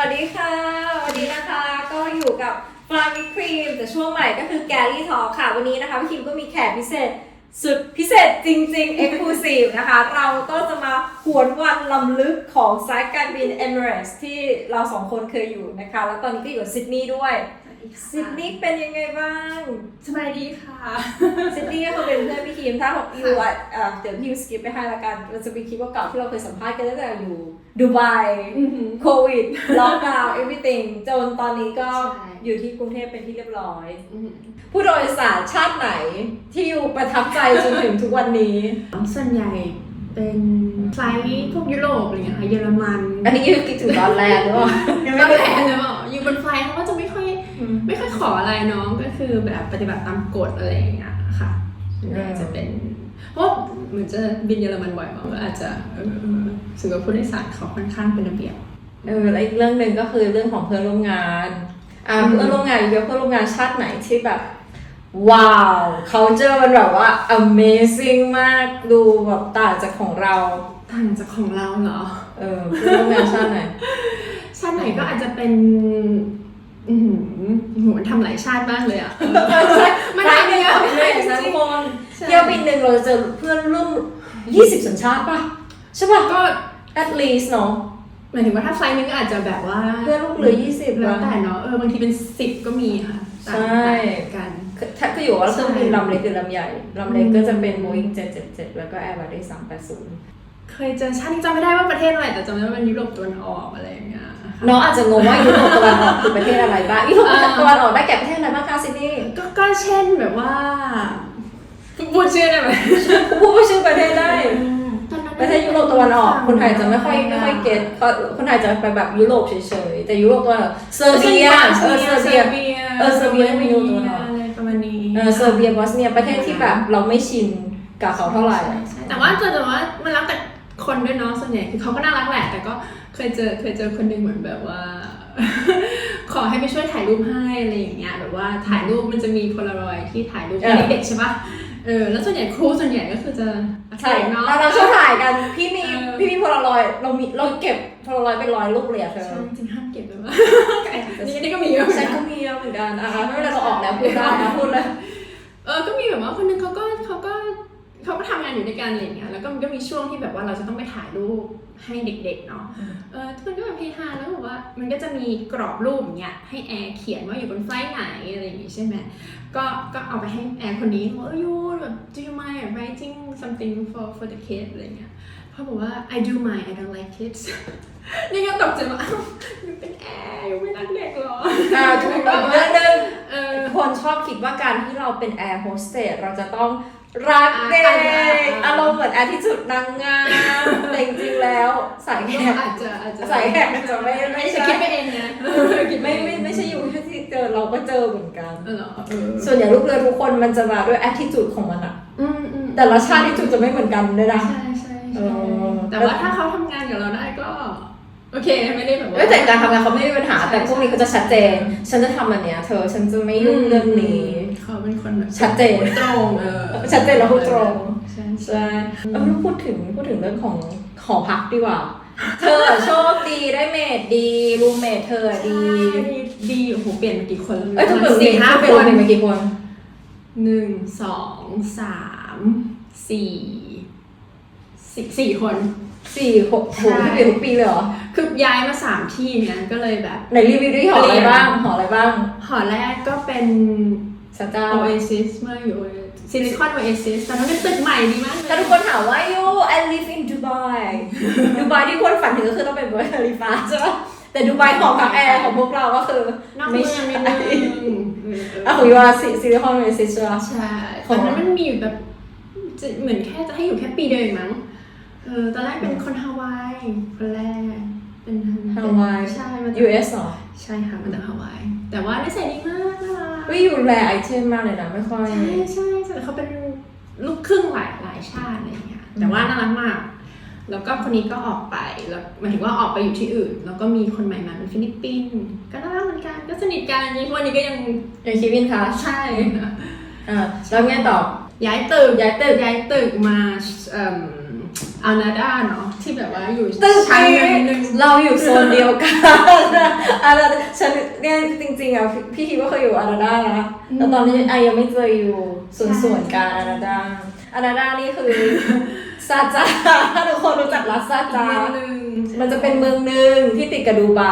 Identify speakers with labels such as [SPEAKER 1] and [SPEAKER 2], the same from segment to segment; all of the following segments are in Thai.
[SPEAKER 1] วัสดีค่ะ วันนี้นะคะก็อยู่กับฟลามิครีมแต่ช่วงใหม่ก็คือแกลลี่ทอค่ะ วันนี้นะคะพี่คิมก็มีแขกพิเศษ สุดพิเศษจริงๆ Exclusive นะคะ เราก็จะมาหวนวันลำลึกของสายการบิน Emirates ที่เราสองคนเคยอยู่นะคะ แล้วตอนนี้ก็อยู่ซิดนีย์ด้วย ซิดนีย์เป็นยังไงบ้าง
[SPEAKER 2] สบายดีค่ะ
[SPEAKER 1] ซิดนีย์ก็คือเป็นเพื่อนพี่คิมถ้าบอกอยู่อะเอ่อเดี๋ยวพี่สกิปไปให้ละกันเราจะไปคลิปว่าเก่าที่เราเคยสัมภาษณ์กันตั้งแต่อยู่ดูไบโควิดล็อกดาวน์ everything จนตอนนี้ก็
[SPEAKER 2] ใช่
[SPEAKER 1] อยู่ที่กรุงเทพเป็นที่เรียบร้อย ผู้โดยสารชาติไหนที่อยู่ประทับใจจนถึงทุกวันนี้
[SPEAKER 2] ส่วนใหญ่เป็นไฟล์พวกยุโรปอะไรเงี้ยค่ะเยอรมัน
[SPEAKER 1] อันนี้คือคิดถึงตอนแรกหรือเปล่า ยัง
[SPEAKER 2] ก็
[SPEAKER 1] ไม่
[SPEAKER 2] แพ
[SPEAKER 1] ได้
[SPEAKER 2] งเลยเปล่าอยู่บนไฟล์เขาก็จะไม่ค่อย ไม่ค่อยขออะไรเน้องก็คือแบบปฏิบัติตามกฎอะไรอย่างเงี้ยค่ะส่วนใหญ่จะเป็นเพราะเหมือนจะบินเยอรมันบ่อยมั้งก็อาจจะเออรู้สึกว่าผู้โดยสารเขาค่อนข้างเป็นระเบียบ
[SPEAKER 1] เออแล้วอีกเรื่องหนึ่งก็คือเรื่องของเพื่อนร่วมงานอ่า
[SPEAKER 2] อืม
[SPEAKER 1] เพื่อนร่วมงานเยอะเพื่อนร่วมงานชาติไหนที่แบบว้าวเขาเจอมันแบบว่า amazing มากดูแบบต่างจากของเรา
[SPEAKER 2] ต่างจากของเราเหรอ
[SPEAKER 1] เออเพื่อนร่วมงานชาติไหน
[SPEAKER 2] ชาติไหนก็อาจจะเป็น อือหือโหมันทำหลายชาติมากเลยอะ มัน
[SPEAKER 1] ไฟล์
[SPEAKER 2] ทำ
[SPEAKER 1] หนึ่ง
[SPEAKER 2] เยอะ
[SPEAKER 1] ของเพื่อนนะ
[SPEAKER 2] จ
[SPEAKER 1] ทุ
[SPEAKER 2] ริ
[SPEAKER 1] ก
[SPEAKER 2] ง
[SPEAKER 1] คน
[SPEAKER 2] ๆใช่
[SPEAKER 1] เที่ยวบินหนึ่งเราจะเจอเพื่อนร่วม20 สัญชาติป่ะ ใช่ป่ะ
[SPEAKER 2] ก็
[SPEAKER 1] at least เนาะ
[SPEAKER 2] หมายถึงว่าถ้าไฟล์นึงก็อาจจะแบบว่า
[SPEAKER 1] เพื่อนลูกเหลือ 20
[SPEAKER 2] แล้ว
[SPEAKER 1] ละ
[SPEAKER 2] แต่เนาะเออบางทีเป็นสิบก็มีค่ะต่าง
[SPEAKER 1] ใช่
[SPEAKER 2] ต่างกัน
[SPEAKER 1] ถ้าก็อยู่ว่าเครื่องบิน
[SPEAKER 2] ใช่
[SPEAKER 1] ลำเล็กหรือลำใหญ่ลำเล็กก็จะเป็น
[SPEAKER 2] อืม
[SPEAKER 1] Boeing 777 แล้วก็ Airbus A380
[SPEAKER 2] เคยเจอชาตินี้จำไม่ได้ว่าประเทศอะไรแต่จำได้ว่าเป็นยุโรปตะวันออกอะไรอย่างเงี้ยค่ะ
[SPEAKER 1] น้องอาจจะงงว่ายุโรปตะวันออกคือประเทศอะไรบ้างยุโรปตะวันออกได้แก่ประเทศอะไรบ้างคะซิดนีย์
[SPEAKER 2] ก็ก็เช่นแบบว่าพูดชื่อได้ไหม
[SPEAKER 1] พูดชื่อประเทศได้
[SPEAKER 2] ตอนนั้น
[SPEAKER 1] ประเทศยุโรปตะวันออกคนไทยจะไม่ค่อยไม่ค่อยเก็ตเพราะคนไทยจะไปแบบยุโรปเฉยๆแต่ยุโรปตะวันออกเซอร์เบียเออเซอร์เบียเออเซอร์เบียไม่ยุโรปตะวันออก
[SPEAKER 2] อะไรประมาณนี้
[SPEAKER 1] เออเซอร์เบียบอสเนียประเทศที่แบบเราไม่ชินกับเขาเท่าไหร่
[SPEAKER 2] ใช่ใช่แต่ว่าเจอแต่ว่ามันแล้วแต่คนด้วยเนาะส่วนใหญ่คือเขาก็น่ารักแหละแต่ก็เคยเจอเคยเจอคนหนึ่งเหมือนแบบว่า ขอให้ไปช่วยถ่ายรูปให้อะไรอย่างเงี้ยแบบว่าถ่ายรูปมันจะมีโพลารอยที่ถ่ายรูป
[SPEAKER 1] เออ
[SPEAKER 2] เด็กๆใช่ปะเออแล้วส่วนใหญ่ครูส่วนใหญ่ก็คือจะ
[SPEAKER 1] ใช่
[SPEAKER 2] เนาะ
[SPEAKER 1] เราเราชอบถ่ายกันพี่มี
[SPEAKER 2] เออ
[SPEAKER 1] พี่มีโพลารอยด์เรามีเราเก็บโพลารอยด์เป็นร้อยลูกเลยอะเธอ
[SPEAKER 2] ใช่จริงๆห้ามเก็บเลยว่านี่นี่ก็มีเยอะเหมือน
[SPEAKER 1] ฉัน
[SPEAKER 2] กั
[SPEAKER 1] ก็
[SPEAKER 2] น
[SPEAKER 1] มีเยอะเหมือนกันอะไม่เป็นไรเราออกแล้วพูดได้นะพูดเลย
[SPEAKER 2] เออก็มีแบบว่าคนหนึงเขาก็เขาก็ เขาก็ทำงานอยู่ด้วยกันอะไรอย่างเงี้ย แล้วก็มันก็มีช่วงที่แบบว่าเราจะต้องไปถ่ายรูปให้เด็กๆเนาะ เออทุกคนก็แบบเฮฮาแล้วแบบว่ามันก็จะมีกรอบรูปอย่างเงี้ยให้แอร์เขียนว่าอยู่บนไฟล์ไหนอะไรอย่างงี้ใช่ไหมก็ก็เอาไปให้แอร์คนนี้บอกว่ายูแบบ do you mind writing something for for the kid อะไรเงี้ยเขาบอกว่า I do mind I don't like kids นี่ก็ตกใจว่าอ้าวยูเป็นแอร์ยูไม่รักเด็กเหรอ
[SPEAKER 1] อ่าถูกต้องเรื่องหนึง
[SPEAKER 2] เออ
[SPEAKER 1] คนชอบคิดว่าการที่เราเป็นแอร์โฮสเตสเราจะต้อง รักเด็
[SPEAKER 2] อ่าอ่าอ่า
[SPEAKER 1] กอารมณ์เหมือนแอร์ที่จุดนางงามแต่จริงๆแล้วสายแขก
[SPEAKER 2] อาจจะอาจจะ
[SPEAKER 1] สายแขกอาจจะไม่ไม่ใช่
[SPEAKER 2] จะคิดไปเองนะคิดป
[SPEAKER 1] ไม่
[SPEAKER 2] เอง
[SPEAKER 1] ไม่ไม่ใช่อยู่แค่ที่เจอเราก็เจอเหมือนกัน
[SPEAKER 2] เออเหรอเออ
[SPEAKER 1] ส่วนใหญ่ลูกเรือทุกคนมันจะมาด้วยแอ t ทิจูดของมันอะ
[SPEAKER 2] อืมอืม
[SPEAKER 1] แต่ละชาติที่จุดจะไม่เหมือนกันเลยนะ
[SPEAKER 2] ใช่ใช่
[SPEAKER 1] เอ
[SPEAKER 2] ใช่
[SPEAKER 1] อ
[SPEAKER 2] แต่ว่าถ้าเขาทำงานกับเราได้ก็ โอเคไม่ได้แบบว่า
[SPEAKER 1] ไม่แต่การทำงานเขาไม่มีปัญหา
[SPEAKER 2] ใช่
[SPEAKER 1] แต่พวกนี้เขาจะชัดเจน ฉันจะทำอันเนี้ยเธอ ฉันจะไม่ยุ่งเรื่องนี้
[SPEAKER 2] เขาเป็นคนแบบ
[SPEAKER 1] ชัดเจน
[SPEAKER 2] ตรงเออ
[SPEAKER 1] ชัดเจนแล้วพูดตรง
[SPEAKER 2] ใช่
[SPEAKER 1] ใช่เออพูดถึงพูดถึงเรื่องของหอพักดีกว่า เธออะโชคดีได้เมดดีรูมเมทเธออะดี
[SPEAKER 2] ดีดีโอ้โหเปลี่ยนมากี่คน
[SPEAKER 1] เอ้ยเธอเปลี่ยน
[SPEAKER 2] สี่
[SPEAKER 1] สี่
[SPEAKER 2] ห้า
[SPEAKER 1] ห้า
[SPEAKER 2] ค
[SPEAKER 1] เป็นรูม
[SPEAKER 2] น
[SPEAKER 1] เมทมากี่คน
[SPEAKER 2] หนึ่งสองสามสี่สี่สี่คน
[SPEAKER 1] สี่หกโห
[SPEAKER 2] ใช่
[SPEAKER 1] เปลี่ยนทุกปีเลยเหรอ
[SPEAKER 2] คือย้ายมาสามที่เนี่ยก็เลยแบบ
[SPEAKER 1] ไหนรีวิวด้วยหออะไรบ้างหออะไรบ้าง
[SPEAKER 2] หอแรกก็เป็น
[SPEAKER 1] สัจจา
[SPEAKER 2] Oasis เมื่ออยู่ซิลิคอน Oasis ตอนนั้นเป็นตึกใหม่ดีมากเลย
[SPEAKER 1] ถ้าทุกคนถามว่า you I live in Dubai ดูไบที่คนฝันถึงก็คือต้องเป็นบัวคาลิฟาใช่ไหมแต่ดูไบของกับแอร์ของพวกเราก็คือน
[SPEAKER 2] อก
[SPEAKER 1] ไม่
[SPEAKER 2] เมือ
[SPEAKER 1] ใช่
[SPEAKER 2] งนิดนึงเออเออ
[SPEAKER 1] อะของยูอาซิลิคอนเวสิชใช่ไหม
[SPEAKER 2] ใช่
[SPEAKER 1] ข
[SPEAKER 2] ต
[SPEAKER 1] อ
[SPEAKER 2] องนนั้นมันมีอยู่แบบจะเหมือนแค่จะให้อยู่แค่ปีเดียวเองมั้ง เออตอนแรกเป็นคนฮาวายคนแรกเป็น
[SPEAKER 1] ฮาวาย
[SPEAKER 2] ใช่มาจาก
[SPEAKER 1] US เหรอ
[SPEAKER 2] ใช่ค่ะมาจากฮาวาย แต่ว่านิสัยดีมากน่ารัก
[SPEAKER 1] วิอยู่แรไอเทมมากเลยนะไม่ค่อย
[SPEAKER 2] ใช่ใช่ใช่แต่เขาเป็นลูกครึ่งหลายหลายชาติอะไรอย่างเงี้ยแต่ว่าน่ารักมาก แล้วก็คนนี้ก็ออกไปแล้วหมายถึงว่าออกไปอยู่ที่อื่น แล้วก็มีคนใหม่มาเป็นฟิลิปปินส์ก็น่ารักเหมือนกันก็สนิทกันยังทุกวันนี้ก็ยัง
[SPEAKER 1] ยังคิดวินคะ
[SPEAKER 2] ใช่
[SPEAKER 1] อ่าแล้วไงต่อ
[SPEAKER 2] ย้ายตึก
[SPEAKER 1] ย้ายตึก
[SPEAKER 2] ย้ายตึกมาเอิ่ม อานาดาเนาะที่แบบว่าอยู่
[SPEAKER 1] ตึก
[SPEAKER 2] ชั้น
[SPEAKER 1] นี้
[SPEAKER 2] หนึ่ง
[SPEAKER 1] เราอยู่โซนเดียวกันอะไรฉันเนี่ยจริงๆอะพี่พี่คิดว่าเคยอยู่อาราดานะแต่ตอนนี้ไอยังไม่เจออยู่ส่วนส่วนๆการอาราดาอาราดานี่คือซาจาถ้าทุกคนรู้จักรัฐซาจา
[SPEAKER 2] หนึ่ง
[SPEAKER 1] มันจะเป็นเมืองหนึ่งที่ติดกับดูไบ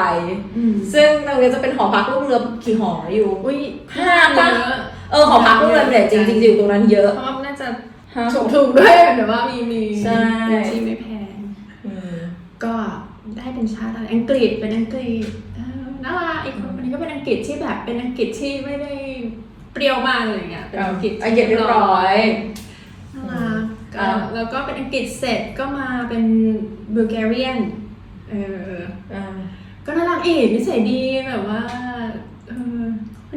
[SPEAKER 2] อืม
[SPEAKER 1] ซึ่งตรงนี้จะเป็นหอพักลูกเรือกี่หออยู่
[SPEAKER 2] อุ้ย
[SPEAKER 1] ห้า
[SPEAKER 2] เย
[SPEAKER 1] ปะ
[SPEAKER 2] อะ
[SPEAKER 1] เออหอพักลูกเรือเนี่ยจริงๆอยู่ตรงนั้นเยอะ
[SPEAKER 2] เพราะว่าน่าจะ
[SPEAKER 1] ห้า
[SPEAKER 2] ถูกถูกด้วยแต่ว่ามีมี
[SPEAKER 1] ใช่
[SPEAKER 2] ที่ไม่แพง
[SPEAKER 1] อืม
[SPEAKER 2] ก็ได้เป็นชาติอะไรอังกฤษเป็นอังกฤษเออน่ารักอีกคนคนนี้ก็เป็นอังกฤษที่แบบเป็นอังกฤษที่ไม่ได้เปรี้ยวมากเลยอย่างเงี้ยเป็นอังกฤษ
[SPEAKER 1] อังกฤษเรียบร้อย
[SPEAKER 2] น่ารักก็
[SPEAKER 1] อ่า
[SPEAKER 2] แล้วก็เป็นอังกฤษเสร็จก็มาเป็นบูลแกเรียนเออ
[SPEAKER 1] อ่า
[SPEAKER 2] ก็น่ารักอีกนิสัยดีแบบว่าเออ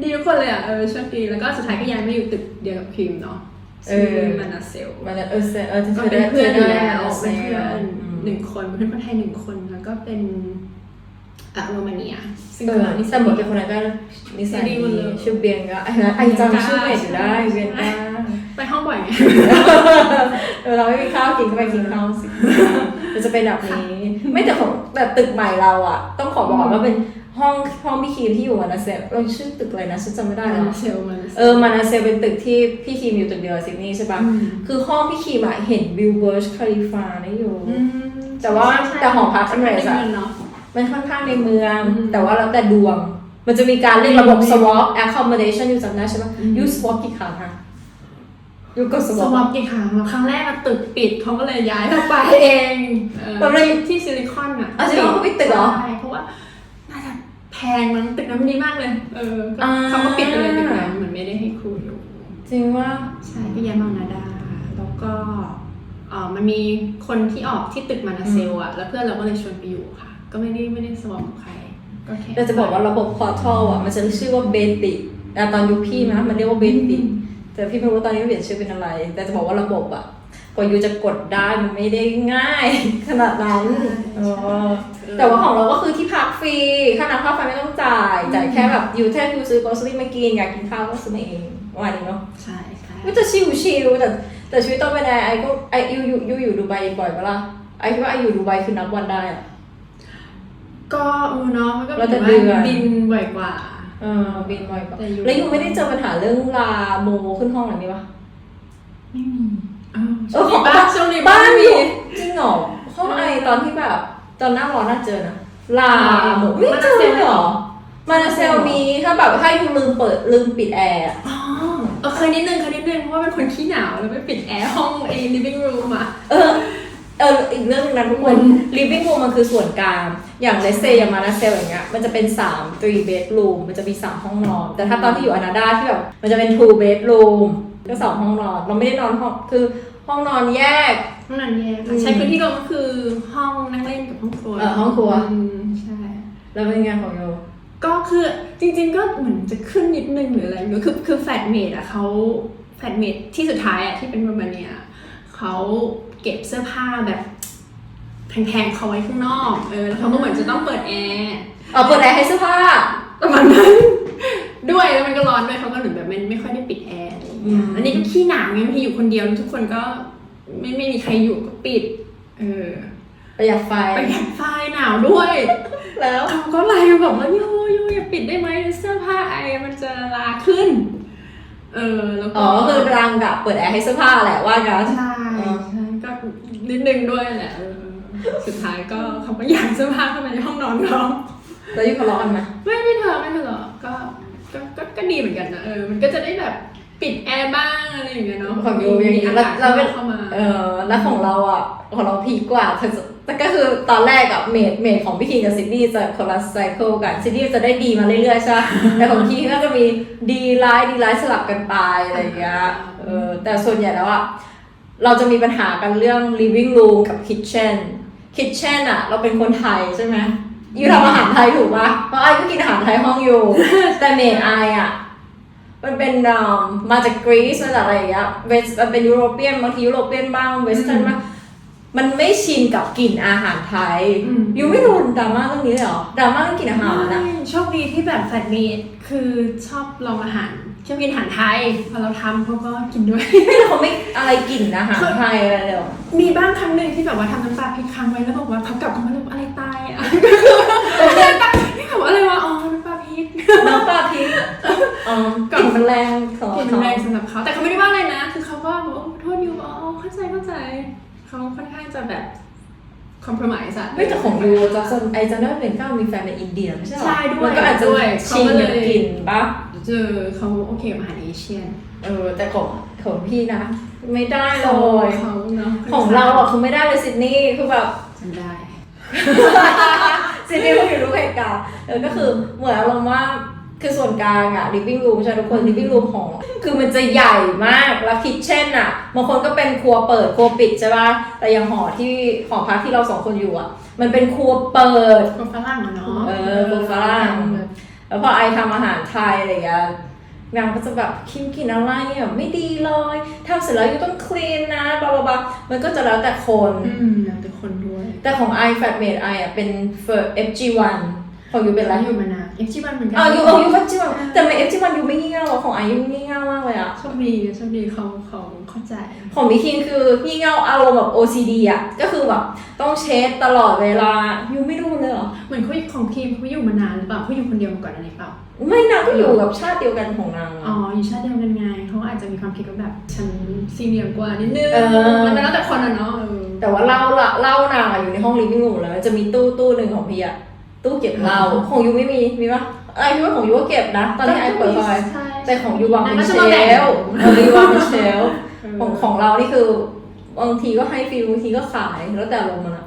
[SPEAKER 2] ดีทุกคนเลยอะเออโชคดีแล้วก็สุดท้ายก็ย้ายมาอยู่ตึกเดียวกับพิมพ์เนาะ ชื่อมานาเซล
[SPEAKER 1] มันเออเออจะ
[SPEAKER 2] ก็เป็นเพื่อนอยู่แล้ว
[SPEAKER 1] เป็
[SPEAKER 2] เป็นน
[SPEAKER 1] เพื่
[SPEAKER 2] เพื่
[SPEAKER 1] อ
[SPEAKER 2] อนนหนึ่งคนเพื่อนคนไทยหนึ่งคนแล้วก็เป็นอะโรมาเนียซึ่ง
[SPEAKER 1] เอ
[SPEAKER 2] ก็
[SPEAKER 1] อ
[SPEAKER 2] นิ
[SPEAKER 1] แต่
[SPEAKER 2] สัย
[SPEAKER 1] หมด
[SPEAKER 2] ดี
[SPEAKER 1] แกคนนั้นก็นิสัย
[SPEAKER 2] ดี
[SPEAKER 1] ดี
[SPEAKER 2] หมดเลย
[SPEAKER 1] ชื่อเบียนก็ไอ้นะไอจำชื่อเพจอยู่ได้เบียนก้า
[SPEAKER 2] ไปห้องบ่อยไง
[SPEAKER 1] เออเราไม่มีข้าวกินก็ไปกินข้าวสิมันจะเป็นแบบนี้ ไม่แต่ของแบบตึกใหม่เราอะ ต้องขอบอกก่อนว่าเป็น ห้องห้องพี่คีมที่อยู่มานาเซลเราชื่อตึกอะไรนะฉันจำไม่ได้
[SPEAKER 2] มา
[SPEAKER 1] แล้ว
[SPEAKER 2] นาเซลมานาเซล
[SPEAKER 1] เออมานาเซลเป็นตึกที่พี่คีมอยู่ตึกเดียวกับซิดนีย์ใช่ปะ
[SPEAKER 2] อืม
[SPEAKER 1] คือห้องพี่คีมอะเห็นวิวเบิร์ชคาลิฟาได้อยู่
[SPEAKER 2] อืม
[SPEAKER 1] แต่ว่า
[SPEAKER 2] ใช่ใช่
[SPEAKER 1] แต่หอพัก
[SPEAKER 2] ใช่
[SPEAKER 1] Emirates อะ
[SPEAKER 2] ใช่เนาะ
[SPEAKER 1] มันค่อนข้างในเมือง
[SPEAKER 2] อืม
[SPEAKER 1] แต่ว่าแล้วแต่ดวง มันจะมีการเรียกระบบ
[SPEAKER 2] อืม
[SPEAKER 1] swap accommodation อยู่จำได้ใช่ปะ
[SPEAKER 2] อืม
[SPEAKER 1] ยู swap กี่ครั้งฮะยูกด
[SPEAKER 2] ส
[SPEAKER 1] swap
[SPEAKER 2] วอปกี่ครั้งแล้วครั้งแรกอะตึกปิดเขาก็เลยย้ายเข้าไปเองเออ
[SPEAKER 1] แบบเลย
[SPEAKER 2] ที่ซิลิคอนอะ
[SPEAKER 1] อะซิลิคอนเขาปิดตึกเหรอ
[SPEAKER 2] ใช่เพราะว่าน่าจะแพ งมั้งตึกนั้นมันดีมากเลย เออก็
[SPEAKER 1] อ่า
[SPEAKER 2] เขาก็ปิดไปเลยตึกนั้นเหมือนไม่ได้ให้ครูอยู่
[SPEAKER 1] จริงว่า
[SPEAKER 2] ใช่ก็ย้ายมานาดา แล้วก็เออมันมีคนที่ออกที่ตึกมานาเซลอะแล้วเพื่อนเราก็เลยชวนไปอยู่ค่ะ ก็ไม่ได้ไม่ได้สวอปกับใครก็แค่
[SPEAKER 1] เราจะบอกว่าระบบ portal อะมันจะชื่อว่าเบติแต่ตอนยุคพี่นะมันเรียกว่าเบติแต่พี่ไม่รู้ว่าตอนนี้เปลี่ยนชื่อเป็นอะไร แต่จะบอกว่าระบบอะ กว่ายูจะกดได้มันไม่ได้ง่าย ขนาดนั้นเออแต่ว่าของเราก็คือที่พักฟรีค่าน้ำค่าไฟไม่ต้องจ่ายจ่ายแค่แบบยูแค่ยูซื้อ grocery มากินอยากกินข้าวก็ซื้อมาเองประมาณนี้เนาะ
[SPEAKER 2] ใช่ใช่
[SPEAKER 1] ก็จะชิลชิลๆแต่แต่ชีวิตต้องเป็นไงไอก็ไอยูยูยูอยู่ดูไบบ่อยปะล่ะไอคิดว่าไออยู่ดูไบคือนับวันได้อะ
[SPEAKER 2] ก็เออเนาะมันก็
[SPEAKER 1] แล้วแต่
[SPEAKER 2] แบบว่า
[SPEAKER 1] เดือน
[SPEAKER 2] บินบ่อยกว่า
[SPEAKER 1] เออบินบ่อยปะ
[SPEAKER 2] แต่ยู
[SPEAKER 1] แล้วยูไม่ได้เจอปัญหาเรื่องลาโมขึ้นห้องอะไรนี้ปะ
[SPEAKER 2] ไม่มี เออ
[SPEAKER 1] เออของ
[SPEAKER 2] บ้านช่วงนี้
[SPEAKER 1] บ้าน
[SPEAKER 2] ไม่
[SPEAKER 1] อ
[SPEAKER 2] มี
[SPEAKER 1] ยู่จริงเหรอห้องไอตอนที่แบบตอนหน้าร้อนน่าเจอนะลาโมไม่เจอเลยเหรอมานาเซลมีถ้าแบบถ้ายูลืมเปิดลืมปิดแอร์อะ
[SPEAKER 2] อ๋อเออเคยนิดนึงเคยนิดนึงเพราะว่าเป็นคนขี้หนาวแล้วไปปิดแอร์ห้องไอ้ living room อะ
[SPEAKER 1] เออเอออีกเรื่องหนึงนะทุกคน living room มันคือส่วนกลางอย่างเลเซอย่างมานาเซลอย่างเงี้ยมันจะเป็น3 three bedroom มันจะมี 3 ห้องนอน แต่ถ้าตอนที่อยู่อนาดาที่แบบมันจะเป็น two bedroom ก็สองห้องนอน เราไม่ได้นอนห้องคือห้องนอนแยก
[SPEAKER 2] ห้องนั้นแยก
[SPEAKER 1] อืม
[SPEAKER 2] ใช้พื้นที่รวมก็คือห้องนั่งเล่นกับห้องครัว
[SPEAKER 1] เออห้องครัว
[SPEAKER 2] อืมใช่
[SPEAKER 1] แล้วเป็นไงของโย
[SPEAKER 2] ก็คือจริงๆก็เหมือนจะขึ้นนิดนึงหรืออะไรไม่รู้คือคือแฟดเมดอะเขาแฟดเมดที่สุดท้ายอะที่เป็นโรมาเนียเขาเก็บเสื้อผ้าแบบแพงๆเขาไว้ข้างนอกเออแล้วเขาก็เหมือนจะต้องเปิดแอร์
[SPEAKER 1] เออเปิดแอร์ให้เสื้อผ้า
[SPEAKER 2] ประมาณนั้นด้วยแล้วมันก็ร้อนด้วยเขาก็เหมือนแบบไม่ไม่ค่อยได้ปิดแอร์อะไร อย่างเงี้ย
[SPEAKER 1] อืม
[SPEAKER 2] อันนี้ก็ขี้หนาวไงบางทีอยู่คนเดียวทุกคนก็ไม่ไม่มีใครอยู่ก็ปิด เออ
[SPEAKER 1] ประหยัดไฟ
[SPEAKER 2] ไปแข่งไฟหนาวด้วย
[SPEAKER 1] แล้ว
[SPEAKER 2] เขาก็ไลน์มาบอกว่าโยโยอย่าปิดได้ไหมเสื้อผ้าไอมันจะลาขึ้น เออแล้วก็
[SPEAKER 1] อ๋อก็คือกำลังแบบเปิดแอร์ให้เสื้อผ้าแหละว่ากัน
[SPEAKER 2] ใช่ใช่ก็นิดนึงด้วยแหละเออสุดท้ายก็เขาก็อยากเสื้อผ้าเข้ามาในห้องนอนเขา
[SPEAKER 1] แล้วยูทะเลาะกันไหม
[SPEAKER 2] ไม่ไม่เธอไม่เธอหรอกก็ก็ก็ก็ดีเหมือนกันนะเออมันก็จะได้แบบ ปิดแอร์บ้างอะไรอย่างเงี้ยเนาะ
[SPEAKER 1] ของยูอย่างนี้
[SPEAKER 2] มี
[SPEAKER 1] แล้ว
[SPEAKER 2] อากาศ
[SPEAKER 1] เราเป็น
[SPEAKER 2] เข้ามา
[SPEAKER 1] เออแล้วของเราอะของเราพีคกว่าเธอจะแต่ก็คือตอนแรกอะเมดเมดของพี่คีกับซิดนีย์จะคนละไซเคิลกันซิดนีย์จะได้ดีมาเรื่อยๆใช่ไหมแต่ของพี่ก็จะมีดีไลท์ดีไลท์สลับกันไปอะไรอย่างเงี้ยเออแต่ส่วนใหญ่แล้วอะเราจะมีปัญหากันเรื่อง living room กับ kitchen kitchen อะเราเป็นคนไทยใช่ไหมยูทำอาหารไทยถูกปะเพราะไอ้ก็กินอาหารไทยห้องอยู่ แต่เมดไออะ มันเป็นเอิ่มมาจากกรีซมาจากอะไรอย่างเงี้ยเวสมันเป็นยุโรเปียนบางทียุโรเปียนบ้างเวสเทิร์นบ้างมันไม่ชินกับกลิ่นอาหารไทย
[SPEAKER 2] อืม
[SPEAKER 1] ยูไม่โดนดราม่าเรื่องนี้เลยเหรอดราม่าเรื่องกลิ่นอาหารนะ
[SPEAKER 2] ใช่โชคดีที่แบบแฟนมีดคือชอบลองอาหารชอบกินอาหารไทย พอเราทำเขาก็กินด้วย
[SPEAKER 1] ไม่เขาไม่อะไรกลิ่นอาหารไทยอะไรเลยเหรอ
[SPEAKER 2] มีบ้างครั้งหนึ่งที่แบบว่าทำน้ำปลาพริกค้างไว้แล้วบอกว่าเขากลับเข้ามาแล้วบอกอะไรตายอะนี่แบบว่าอะไรวะอ๋อน้ำปลาพริก
[SPEAKER 1] น้ำปลาพริกอ๋อกลิ่ นมันแรงสำหรับ
[SPEAKER 2] กิน
[SPEAKER 1] เขา
[SPEAKER 2] แรงสำหรับเขาแต่เขาไม่ได้ว่าอะไรนะ คือเขาก็บอกว่าโทษอยู่อ๋อเข้าใจเข้าใจเขาค่อนข้างจะแบบคอมเพลมไอะ
[SPEAKER 1] ไม่แต่ของยูจะสนไอจะได้เป็นก้าวมีแฟนเป็นอินเดียไม่ใช่เหรอ
[SPEAKER 2] ใช่ด้วย
[SPEAKER 1] มันก็อาจจะ
[SPEAKER 2] ด้วย
[SPEAKER 1] ชิน
[SPEAKER 2] เขาก็เลย
[SPEAKER 1] กับกลิ่นปะ
[SPEAKER 2] เจอเขาโอเคกับอาหารเอเชียน
[SPEAKER 1] เออแต่ของของพี่นะ ไม่ได้เล
[SPEAKER 2] เขา
[SPEAKER 1] ย
[SPEAKER 2] เขาเนาะ
[SPEAKER 1] ของเราอะคือไม่ได้เลยซิดนีย์คือแบบ
[SPEAKER 2] จำได้
[SPEAKER 1] ซิดนีย์เขาอยู่รู้เหตุการณ์เออก็คือเหมือนอารมณ์ว่า คือส่วนกลางอะ living room ใช่ไหมทุกคน living room ของ คือมันจะใหญ่มาก แล้วคิทเช่นอะบางคนก็เป็นครัวเปิด ครัวปิดใช่ป่ะ แต่อย่างหอที่หอพักที่เราสองคนอยู่อะมันเป็นครัวเปิด
[SPEAKER 2] คนฝรั่งอะเนาะ
[SPEAKER 1] เออคนฝรั่ง แล้วพอไอทำอาหารไทยอะไรอย่างเงี้ยนางก็จะแบบคิมกินอะไรอะไม่ดีเลยทำเสร็จแล้วยูต้องคลีนนะบลาบลาบลามันก็จะแล้วแต่คน
[SPEAKER 2] อืมแล้วแต่คนด้วย
[SPEAKER 1] แต่ของ i f a t m a d e i อะเป็น for FG1 ของยูเป็นอะไร
[SPEAKER 2] อยู่มานานเอฟจีบันเหมือนกั
[SPEAKER 1] อ๋อยูเอายู FG1 แต่ไม่ FG1 ยูไม่งี่เง่าอะของไอยูงี่เง่ามากเลยอะ
[SPEAKER 2] โชคดีโชคดีเขาเขาเข้าใจ
[SPEAKER 1] ของมิคินคืองี่เง่าอารมณ์แบบ OCD อะ ก็คือแบบต้องเช็ดตลอดเวลายูไม่ดูเลยเหรอ
[SPEAKER 2] เหมือนเขาของทีมเขาอยู่มานานหรือเปล่าเขาอยู่คนเดียวมาก่อนอันนี้เปล่า
[SPEAKER 1] ไม่นางก็อยู่กับชาติเดียวกันของนาง
[SPEAKER 2] อ๋อ
[SPEAKER 1] อะ
[SPEAKER 2] อยู่ชาติเดียวกันไงเขาอาจจะมีความคิดว่าแบบฉันซีเนียร์กว่านิดนึง
[SPEAKER 1] เออ
[SPEAKER 2] มันแล้วแต่คนอะเนาะเออ
[SPEAKER 1] แต่ว่าเหล้าละเหล้านางอะอยู่ในห้อง living room แล้ว จะมีตู้ตู้หนึ่งของพี่อะ ตู้เก็บเหล้า
[SPEAKER 2] อ๋อ
[SPEAKER 1] ของยูไม่มี มีปะไอพี่ว่าของยูก็เก็บนะ ตอนที่ไอเปิดเข้าไป
[SPEAKER 2] ใช่
[SPEAKER 1] แต่ของยูวางเป็น
[SPEAKER 2] ก็
[SPEAKER 1] เช
[SPEAKER 2] จะมาแบ่ง
[SPEAKER 1] ลฟ์เออยูวางเป็นเชลฟ์
[SPEAKER 2] เออ
[SPEAKER 1] ของของเรานี่คือบางทีก็ให้ฟรีบางทีก็ขายแล้วแต่ลงมันอะ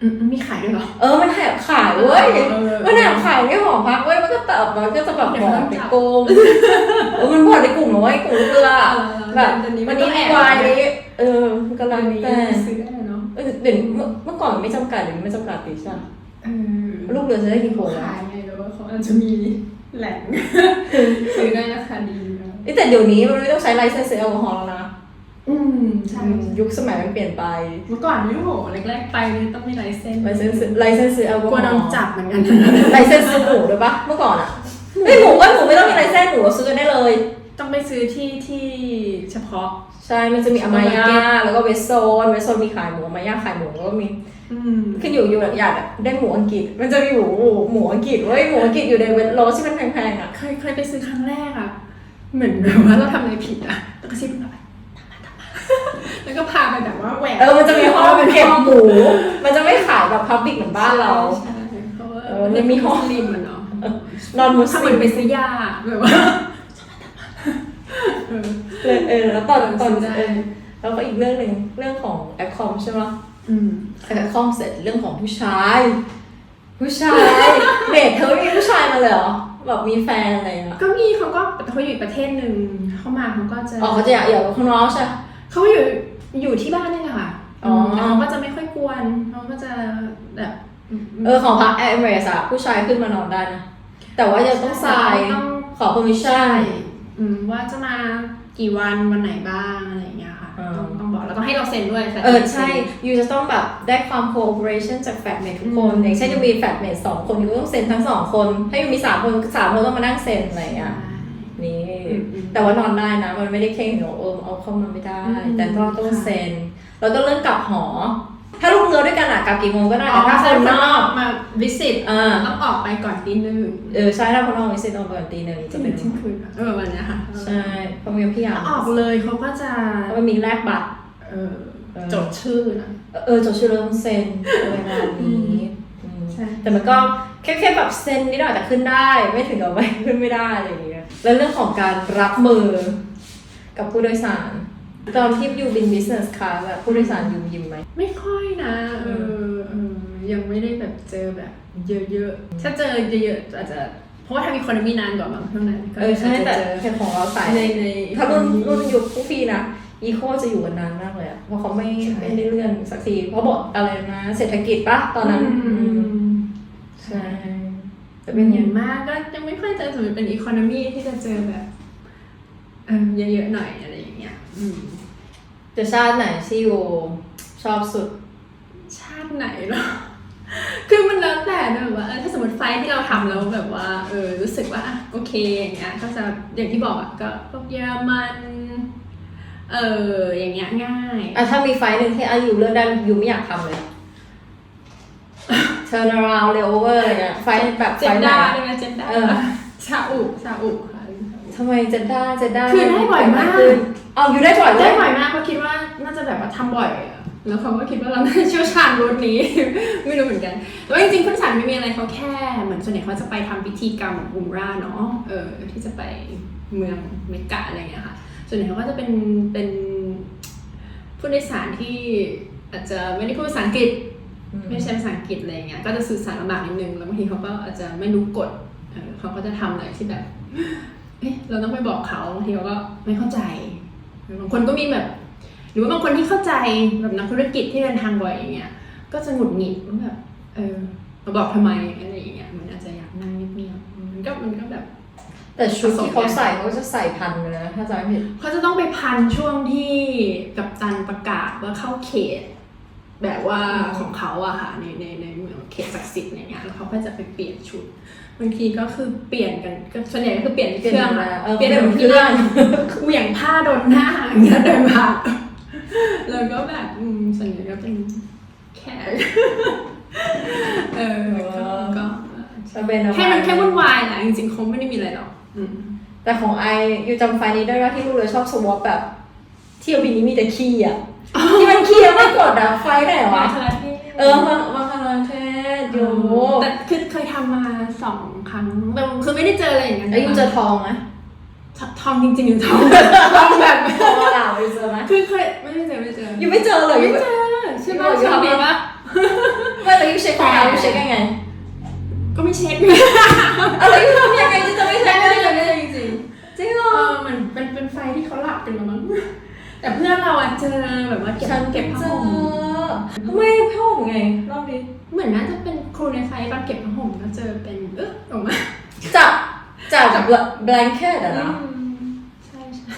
[SPEAKER 2] อืมมีขายด้วยเหรอ
[SPEAKER 1] เออ มันแอบขายเว้ย
[SPEAKER 2] เออ
[SPEAKER 1] มันแอบขายไม่หอพักเว้ย มันก็ตับมันก็จะแบบ
[SPEAKER 2] เดี๋
[SPEAKER 1] บ
[SPEAKER 2] ยว
[SPEAKER 1] อก
[SPEAKER 2] มัน
[SPEAKER 1] ไป
[SPEAKER 2] จับ
[SPEAKER 1] โกงเออมันบอกในกลุ่มนะเว้ยกลุ่มลูกเรือ
[SPEAKER 2] เออ
[SPEAKER 1] แบบ
[SPEAKER 2] เดี๋ยวนี้
[SPEAKER 1] วันนี้
[SPEAKER 2] มันก็
[SPEAKER 1] มี
[SPEAKER 2] แอบ
[SPEAKER 1] วายนี้ เออมันกำลัง
[SPEAKER 2] นี้
[SPEAKER 1] แต่
[SPEAKER 2] ซื้อได้เนาะ
[SPEAKER 1] เออเดี๋ยวนี้เมื่อเมื่อก่อนไม่จำกัดเดี๋ยวนี้ไม่จำกัดดิใช่ปะ
[SPEAKER 2] เออ
[SPEAKER 1] ลูกเรือจะได้กี่คนแล้ว
[SPEAKER 2] ขายไงแล้วว่าเขาอาจจะมีแหล่งซื้อได้ราคาดีเนอะ
[SPEAKER 1] เอ้ยแต่เดี๋ยวนี้มันไม่ต้องใช้ไลเซนส์แอลกอฮอล์แล้วนะ
[SPEAKER 2] อืมใช่
[SPEAKER 1] อืมยุคสมัยมันเปลี่ยนไป
[SPEAKER 2] เมื่อก่อนนี่โหแรกๆไปนี่ต้องมีไลเซนส์
[SPEAKER 1] ไลเซนส์ไลเซนส์แอลกอก
[SPEAKER 2] ลั
[SPEAKER 1] ฮ
[SPEAKER 2] ว
[SPEAKER 1] อ
[SPEAKER 2] โดน
[SPEAKER 1] ล์
[SPEAKER 2] จับเหมือนกัน
[SPEAKER 1] ไลเซนส์หมูด้วยปะเมื่อก่อนอะไอยหมูก็หมูไม่ต้องมีไลเซนส์หมูซื้อกันได้เลย
[SPEAKER 2] ต้องไปซื้อที่ที่เฉพาะ
[SPEAKER 1] ใช่มันจะมีอามายา
[SPEAKER 2] Supermarket
[SPEAKER 1] แล้วก็เวสโซนเวสโซนมีขายหมูอามายาขายหมูแล้วก็มี
[SPEAKER 2] อืม
[SPEAKER 1] ขึ้นอยู่อยู่อยากได้หมูอังกฤษ มันจะมีหมูหมูอังกฤษเว้ยหมูอังกฤษอยู่ในเวสโรสที่มันแพงๆอะ
[SPEAKER 2] เคยเคยไปซื้อครั้งแรกอะเหมือนแบบว่าเราทำอะไรผิดอะแล้วก็ซิบแบบตามมาตามมาแล้วก็พาไปแบบว่าแหวก
[SPEAKER 1] เออมันจะมีห้องเก็บหมู มันจะไม่ขายแบบพับบิกเหมือนบ้านเรา
[SPEAKER 2] ใช่เพราะว่า
[SPEAKER 1] เออมันมีห้อง
[SPEAKER 2] ริมอะเนาะ
[SPEAKER 1] นอนมุส
[SPEAKER 2] ถ้าเหมื
[SPEAKER 1] ลิ
[SPEAKER 2] อน
[SPEAKER 1] ม
[SPEAKER 2] ไปซื้อยาแบบว่าเออ
[SPEAKER 1] เออเออแล้วตอนตอน
[SPEAKER 2] ซื้อได้
[SPEAKER 1] เออแล้วก็อีกเรื่องหนึ่งเรื่องของแอคคอมใช่ไหม
[SPEAKER 2] อืม
[SPEAKER 1] แอคคอมเสร็จเรื่องของผู้ชาย ผู้ชายเด็กเธอไม่มีผู้ชายมาเลยเหรอแบบมีแฟนอะไรอะ
[SPEAKER 2] ก็มีเขาก็เขาอยู่อีกประเทศหนึ่งเข้ามาเขาก็จะ
[SPEAKER 1] อ๋อเขาจะอยากอยากกับข้างนอกใช่ไหม
[SPEAKER 2] เขาอยู่อยู่ที่บ้านนี่แหละค่ะ
[SPEAKER 1] อ๋อ
[SPEAKER 2] มแล้วเขาก็จะไม่ค่อยกวนเขาก็จะแบบ
[SPEAKER 1] เออของพักแอร์เมรสอะผู้ชายขึ้นมานอนได้นะแต่ว่ายังต้องทราย
[SPEAKER 2] ต้อง
[SPEAKER 1] ขอ permission
[SPEAKER 2] อืมว่าจะมากี่วันวันไหนบ้างอะไรอย่างเงี้ยค่ะ
[SPEAKER 1] อ่า
[SPEAKER 2] ต้องต้องบอก แล้วต้องให้เราเซ็นด้วย
[SPEAKER 1] เออใช่ ยูจะต้องแบบได้ความ cooperation จากแฟดเมททุกคน
[SPEAKER 2] อืม
[SPEAKER 1] อย่างเช่นยูมีแฟดเมทสองคนยูก็ต้องเซ็นทั้งสองคน ถ้ายูมีสามคนสามคนต้องมานั่งเซ็นอะไรอย่างเงี้ยนี่
[SPEAKER 2] อืมอืม
[SPEAKER 1] แต่ว่านอนได้นะ มันไม่ได้เข่งหนูเออเอาเข้ามาไม่ได้
[SPEAKER 2] อืม
[SPEAKER 1] แต่ก็ต้อง
[SPEAKER 2] ค่ะ
[SPEAKER 1] เซ็นแล้วก็เรื่องกลับหอ ถ้าลูกเรือด้วยกันอะกลับกี่โมงก็ได้
[SPEAKER 2] อ๋อ
[SPEAKER 1] แต่ถ้าคนนอก
[SPEAKER 2] มาวิสิต
[SPEAKER 1] อ่า
[SPEAKER 2] ต้องออกไปก่อนตีหนึ่ง
[SPEAKER 1] เออใช่ถ้าคนนอกไม่เซ็นตอนเปิดตีหนึ่งจะเป็น
[SPEAKER 2] เที่ยงคืนอะเออวันเนี้ยค่ะ
[SPEAKER 1] ใช่เพราะมีพี่อยาก
[SPEAKER 2] ถ้าออกเลยเขาก็จะ
[SPEAKER 1] เพราะมันมีแลกบัตร
[SPEAKER 2] เออ
[SPEAKER 1] เออ
[SPEAKER 2] จดชื่อนะ
[SPEAKER 1] เออจดชื่อเราต้องเซ็นอะไรประมาณนี้อืม
[SPEAKER 2] ใช่
[SPEAKER 1] แต่มันก็แค่แค่แบบเซ็นนิดหน่อยแต่ขึ้นได้ ไม่ถึงกับไม่ขึ้นไม่ได้อะไรอย่างเงี้ยแล้วเรื่องของการรับมือกับผู้โดยสาร ตอนที่อยู่บิน business class แบบผู้โดยสารยิ้มยิ้มไหม
[SPEAKER 2] ไม่ค่อยนะเออเออยังไม่ได้แบบเจอแบบเยอะๆถ้าเจอเยอะๆอาจจะเพราะว่าทำอีโคโนมีนานกว่าบางเท่านั้นก็
[SPEAKER 1] เออใช่า
[SPEAKER 2] จจะ
[SPEAKER 1] แต่
[SPEAKER 2] เจอ
[SPEAKER 1] แค่ของเราสาย
[SPEAKER 2] ในใน
[SPEAKER 1] ถ้ารุ่นรุ่นยุคผู้พี่นะ อีโคจะอยู่กันนานมากเลยอะเพราะเขาไม่
[SPEAKER 2] ใช่
[SPEAKER 1] ไม่ได้เลื่อนสักทีเพราะบอกอะไรนะเศรษฐกิจปะตอนนั้น
[SPEAKER 2] อืม
[SPEAKER 1] อืมใช่แต่
[SPEAKER 2] เป็
[SPEAKER 1] เป็นน
[SPEAKER 2] อ
[SPEAKER 1] อย่า
[SPEAKER 2] ย่างงมากก็ยังไม่ค่อยเจอสมมติเป็นอีโคโนมีที่จะเจอแบบเออเยอะๆหน่อยอะไรอย่างเงี้ยอืม
[SPEAKER 1] จะชาติไหนที่อยู่ชอบสุด
[SPEAKER 2] ไหนเนาะคือมันแล้วแต่นะแบบว่าเออถ้าสมมติไฟล์ที่เราทำแล้วแบบว่าเออรู้สึกว่าอะโอเคอย่างเงี้ยก็จะอย่างที่บอกอะก็พวกเยอรมัน เออ อย่างเงี้ยง่าย
[SPEAKER 1] อะถ้ามีไฟล์หนึ่งที่อายุเลือกได้ยูไม่อยากทำเลย turn around layover อะไรเงี้ยไฟล์แบบ
[SPEAKER 2] เจ
[SPEAKER 1] ไฟ
[SPEAKER 2] น
[SPEAKER 1] ล์ไหน
[SPEAKER 2] ด้าได้ไหมเจนด้า
[SPEAKER 1] เออ
[SPEAKER 2] ซาอุซาอุค่ะ
[SPEAKER 1] ทำไมจะได้จะได้
[SPEAKER 2] คือได้บ่อยมาก
[SPEAKER 1] ขึ้นเอาอยู่ได้บ่อยเล
[SPEAKER 2] ได้
[SPEAKER 1] ย
[SPEAKER 2] บ่อยมากเพราะคิดว่าน่าจะแบบว่าทำบ่อยอะแล้วเขาก็คิดว่าเราน่าจะเชี่ยวชาญรูทนี้ ไม่รู้เหมือนกัน แต่ว่าจริงๆคุณสันไม่มีอะไรเขาแค่เหมือนส่วนใหญ่เขาจะไปทำพิธีกรรมอุมราเนาะเออที่จะไปเมืองเมกะอะไรอย่างเงี้ยค่ะ ส่วนใหญ่เขาก็จะเป็นเป็นผู้โดยสารที่อาจจะไม่ได้พูดภาษาอังกฤษ ไม่ใช่ภาษาอังกฤษอะไรอย่างเงี้ยก็จะสื่อสารลำบากนิดนึงแล้วบางทีเขาก็อาจจะไม่รู้กฎเออเขาก็จะทำอะไรที่แบบเอ๊ะเราต้องไปบอกเขาบางทีเขาก็ไม่เข้าใจบางคนก็มีแบบ หรือว่าบางคนที่เข้าใจแบบนักธุรกิจที่เดินทางบ่อยอย่างเงี้ยก็จะหงุดหงิดว่าแบบเออมาบอกทำไมอะไรอย่างเงี้ยมันอาจจะอยากนั่งเงียบๆมันก็มันก็แบบ
[SPEAKER 1] แต่ชุดที่เขาใส่เขาจะใส่พันเลยนะถ้าจำไม่ผิด
[SPEAKER 2] เขาจะต้องไปพันช่วงที่กัปตันประกาศว่าเข้าเขต แบบว่า
[SPEAKER 1] อืม
[SPEAKER 2] ของเขาอะค่ะในในในเมืองเขตศักดิ์สิทธิ์อย่างเงี้ยแล้วเขาก็จะไปเปลี่ยนชุดบางทีก็คือเปลี่ยนกันก็ส่วนใหญ่ก็คือเปลี่ยนเครื่องอะ
[SPEAKER 1] เออ
[SPEAKER 2] เปลี่ยน
[SPEAKER 1] เปลี่ยน
[SPEAKER 2] แบบ
[SPEAKER 1] เค
[SPEAKER 2] ที่
[SPEAKER 1] รื่อง
[SPEAKER 2] เหวี่ยงผ้าโดนหน้าอย่างเงี้ยเดินผ่านแล้วก็แบบอืมส่วนใหญ่ก็เป็นแขกเออก็ก็
[SPEAKER 1] จะเป็นอะไร
[SPEAKER 2] ให้มันแค่วุ่นวายแหละจริงๆคงไม่ได้มีอะไรหรอกอืม
[SPEAKER 1] แต่ของไออยู่จำไฟล์นี้ได้ว่าที่ลูกเลยชอบสวอปแบบเที่ยวบินนี้มีแต่ขี้อะที่มันขี้แล้วไม่กดอะไฟล์ไหนวะ เออมามาคาราเทศอยู่
[SPEAKER 2] แต่คือเคยทำมาสองครั้งแต่คือไม่ได้เจออะไรอย่างเงี้ย
[SPEAKER 1] ไอายุเจอทองไหม
[SPEAKER 2] ทองจริงๆหรือทองทองแบบ
[SPEAKER 1] ทองมาหลาวอยู่เจอไหม
[SPEAKER 2] คือเคยไม่ได้เจอไม่ได้เจอ
[SPEAKER 1] ยูไม่เจอเลยยู
[SPEAKER 2] ไม่เจอใช่ปะ
[SPEAKER 1] อยู่
[SPEAKER 2] โชคดีปะ
[SPEAKER 1] ไม่แต่ยูเช็คของเรายูเช็คยังไง
[SPEAKER 2] ก็ ไม่เช็ค
[SPEAKER 1] อะไรยูทำยังไงจะจะไม่
[SPEAKER 2] ไม่
[SPEAKER 1] เช็ค
[SPEAKER 2] ได้
[SPEAKER 1] ได้
[SPEAKER 2] เจอไม่ได้จริง
[SPEAKER 1] จริงเหร
[SPEAKER 2] ๆ
[SPEAKER 1] อ
[SPEAKER 2] เออมันเป็นเป็นไฟที่เขาหลับกันมามั้งแต่เพื่อนเราอะเจอแบบว่าเก็บ
[SPEAKER 1] ฉัน
[SPEAKER 2] เก็บผ้า
[SPEAKER 1] เจ
[SPEAKER 2] ห่
[SPEAKER 1] อ
[SPEAKER 2] ม
[SPEAKER 1] ทำไมผ้าห่มไงรอบนี้
[SPEAKER 2] เหมือนน่าจะเป็นครูในไฟตอนเก็บผ้าห่มก็เจอเป็นเออออกมา
[SPEAKER 1] จับจับแบบแบงเกตอะนะ
[SPEAKER 2] อืมใช่ใช่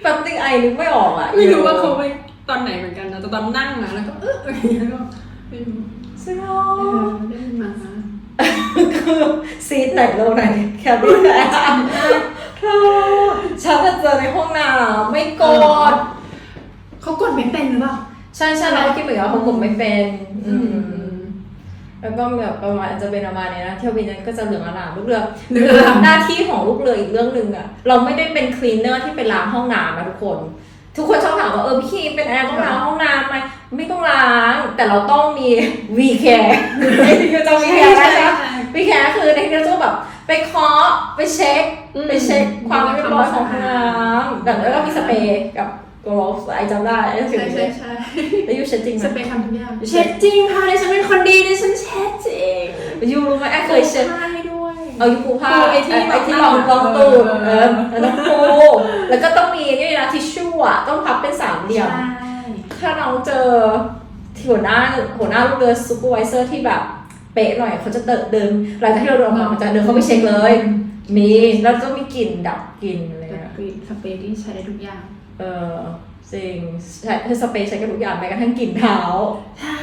[SPEAKER 1] แป๊บนึงไอนึกไม่ออกอะ
[SPEAKER 2] ไม่รู้ว่าเขาไปตอนไหนเหมือนกันนะแต่ตอนนั่งอะแล้วก็เอออะไรอย่างเงี้ยก็ไม่รู้
[SPEAKER 1] ใช่ไหม
[SPEAKER 2] เออได้ยินมา
[SPEAKER 1] คือซีดไหนโลไหนแคบบี้ไหนเธอฉันจะเจอในห้องน้ำไม่กด
[SPEAKER 2] เขากดไม่เป็นหรือเปล่า
[SPEAKER 1] ใช่ใช่เราก็คิดเหมือนกันว่าเขากดไม่เป็น อืม
[SPEAKER 2] ม
[SPEAKER 1] แล้วก็แบบประมาณจะเป็นประมาณนี้นะเที่ยวบินนั้นก็จะเหลืองอลามลูกเรือ
[SPEAKER 2] เหลืองอลาม
[SPEAKER 1] หน้าที่ของลูกเรืออีกเรื่องหนึ่งอะเราไม่ได้เป็นคลีนเนอร์ที่ไปล้างห้องน้ำนะทุกคน ทุกคนชอบถามว่าเออพี่คีเป็นแอร์ต้องล้างห้องน้ำไหม ไม่ต้องล้าง แต่เราต้องมีวีแคร์ไอ้ที่เราจะวีแคร์ใช่ไหมวีแคร์คือในที่เราจะแบบไปเคาะไปเช็ค
[SPEAKER 2] อืม
[SPEAKER 1] ไปเช็คความเรียบร้อยของห้องน้ำแบบแล้วก็มีสเปรย์กับกลอฟไอจำได้ไอ้สิ่ง
[SPEAKER 2] ใช่
[SPEAKER 1] นี้
[SPEAKER 2] ใช่ใช่
[SPEAKER 1] แล้วยูเช็ดจริงไห
[SPEAKER 2] ส
[SPEAKER 1] ม
[SPEAKER 2] เปรย์ทำทุกอย่าง
[SPEAKER 1] เช็
[SPEAKER 2] เช็
[SPEAKER 1] ด
[SPEAKER 2] ดจริงค่ะดิฉันเป็นคนดีดิฉันเช็ดจริง
[SPEAKER 1] ยูรู้ไหมไอเคยเช็ด
[SPEAKER 2] ผ้าให้ด้วย
[SPEAKER 1] เอายูปูผ้า
[SPEAKER 2] ปูไอ้ที่
[SPEAKER 1] ไอ้ที่ร
[SPEAKER 2] ร
[SPEAKER 1] อ
[SPEAKER 2] องง
[SPEAKER 1] รองตูด
[SPEAKER 2] เอ
[SPEAKER 1] เอ
[SPEAKER 2] อ
[SPEAKER 1] อแล้วต้องปูแล้วก็ต้องมีนี่นะทิชชู่อะต้องพับเป็นสามเหลี่ยม
[SPEAKER 2] ใช่
[SPEAKER 1] ถ้าน้องเจอหัวหน้าหัวหน้าลูกเรือซูเปอร์วิเซอร์ที่แบบเป๊ะหน่อยเขาจะเดินเดินหลังจากที่เราเดินออกมามันจะเดินเข้าไปเช็คเลย มีแล้วก็มีกลิ่นดับกลิ่นอะไร
[SPEAKER 2] แต่
[SPEAKER 1] เงี้ย
[SPEAKER 2] กรีนสเปรย์ที่ใช้ได้ทุกอย่าง
[SPEAKER 1] เออจริงใช้คือสเปรย์ใช้กันทุกอย่างแม้กระทั่งกลิ่นเท้า
[SPEAKER 2] ใช่